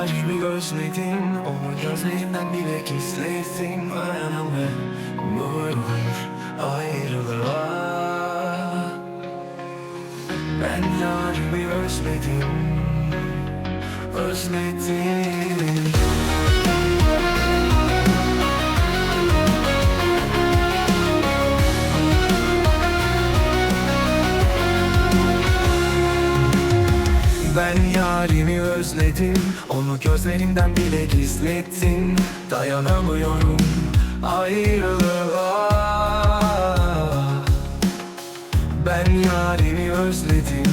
yarimi özledim Onu gözlerinden bile gizledim Dayanamıyorum ayrılığa. Ben yarimi özledim Özledim Ben yarimi özledim. Onu gözlerinden bile gizlettin. Dayanamıyorum. Ayrılığa. Ben yarimi Özledim.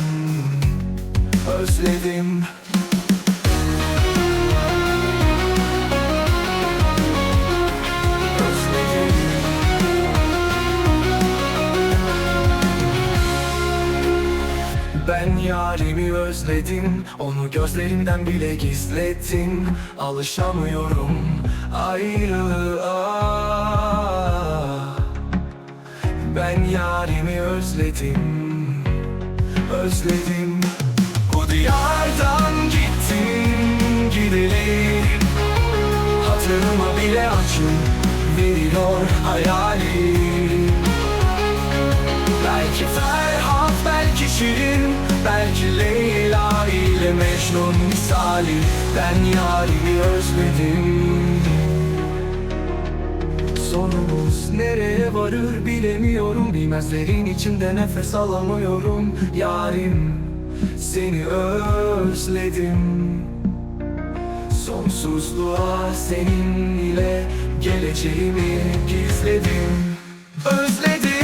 Özledim Ben yarimi özledim. Onu gözlerinden bile gizlettim Alışamıyorum ayrılığa. Ben yarimi özledim. Özledim. Bu diyardan gittin gideli Hatırıma bile acı veriyor hayalim. Belki Ferhat, Belki Leyla ile Mecnun misali. Ben yarimi özledim. Sonumuz nereye varır bilemiyorum. Bilmezlerin içinde nefes alamıyorum. Yarim seni özledim. Sonsuzluğa seninle geleceğimi gizledim. Özledim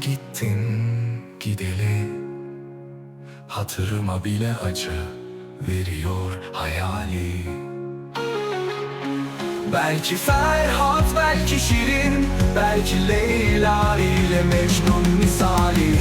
gittin gideli. Hatırıma bile acı veriyor hayali. Belki Ferhat, belki Şirin Belki Leyla ile Mecnun misali